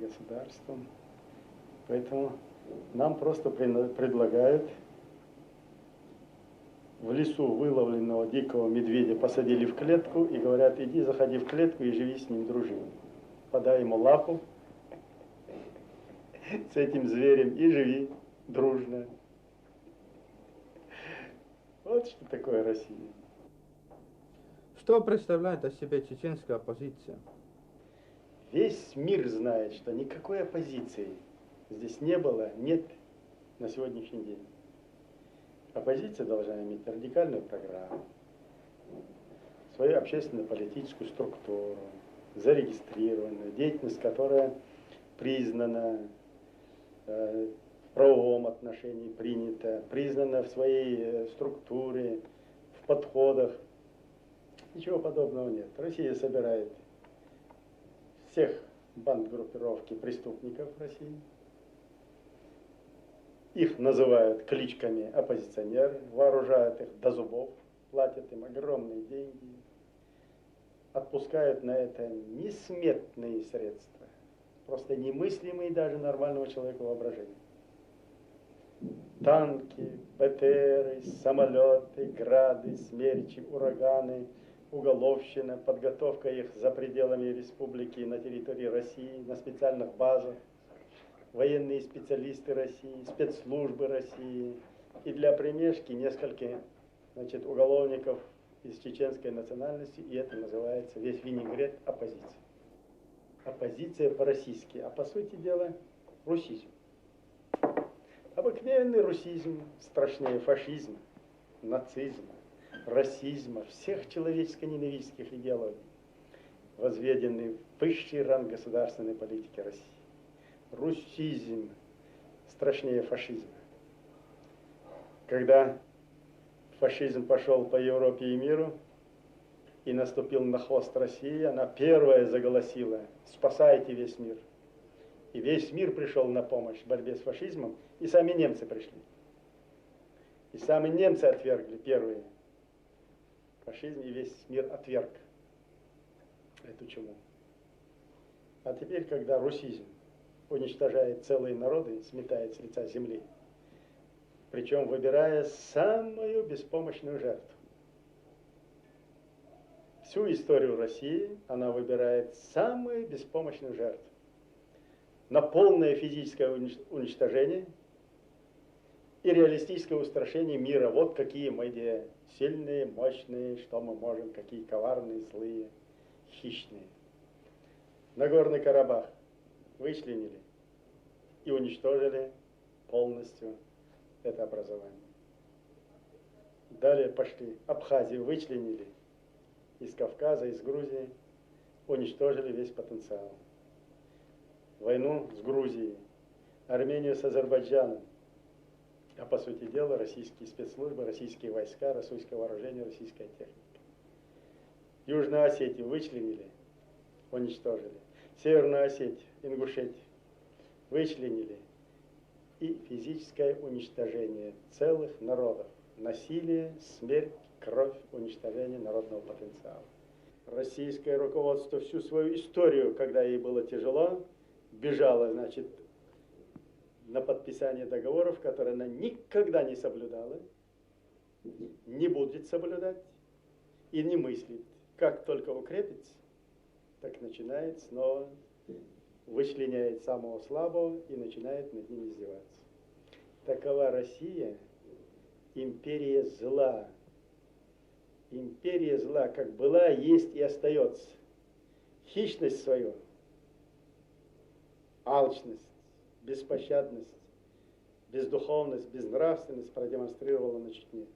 государством. Поэтому нам просто предлагают в лесу выловленного дикого медведя посадили в клетку и говорят, иди, заходи в клетку и живи с ним, дружи. Подай ему лапу с этим зверем и живи дружно. Вот что такое Россия. Что представляет о себе чеченская оппозиция? Весь мир знает, что никакой оппозиции здесь не было, нет на сегодняшний день. Оппозиция должна иметь радикальную программу, свою общественно-политическую структуру, зарегистрированную, деятельность, которая признана э, в правовом отношении, принята, признана в своей э, структуре, в подходах. Ничего подобного нет. Россия собирает всех банд группировки преступников России, их называют кличками оппозиционеры, вооружают их до зубов, платят им огромные деньги, отпускают на это несметные средства, просто немыслимые даже нормального человека воображения. Танки, БТРы, самолеты, грады, смерчи, ураганы, уголовщина, подготовка их за пределами республики на территории России, на специальных базах – военные специалисты России, спецслужбы России. И для примешки несколько значит, уголовников из чеченской национальности, и это называется весь винегрет оппозиции. Оппозиция по-российски, а по сути дела русизм. Обыкновенный русизм страшнее фашизма, нацизма, расизма, всех человеческо-ненавистских идеологий, возведенный в высший ранг государственной политики России русизм страшнее фашизма. Когда фашизм пошел по Европе и миру и наступил на хвост России, она первая заголосила «Спасайте весь мир!» И весь мир пришел на помощь в борьбе с фашизмом, и сами немцы пришли. И сами немцы отвергли первые фашизм, и весь мир отверг эту чуму. А теперь, когда русизм уничтожает целые народы, сметает с лица земли. Причем выбирая самую беспомощную жертву. Всю историю России она выбирает самую беспомощную жертву. На полное физическое уничтожение и реалистическое устрашение мира. Вот какие мы где сильные, мощные, что мы можем, какие коварные, злые, хищные. Нагорный Карабах вычленили и уничтожили полностью это образование. Далее пошли, Абхазию вычленили из Кавказа, из Грузии, уничтожили весь потенциал. Войну с Грузией, Армению с Азербайджаном, а по сути дела российские спецслужбы, российские войска, российское вооружение, российская техника. Южную Осетию вычленили, уничтожили. Северную Осетию, Ингушетию вычленили и физическое уничтожение целых народов. Насилие, смерть, кровь, уничтожение народного потенциала. Российское руководство всю свою историю, когда ей было тяжело, бежало, значит, на подписание договоров, которые она никогда не соблюдала, не будет соблюдать и не мыслит. Как только укрепится, так начинает снова вычленяет самого слабого и начинает над ним издеваться. Такова Россия, империя зла. Империя зла, как была, есть и остается. Хищность свою, алчность, беспощадность, бездуховность, безнравственность продемонстрировала на Чечне.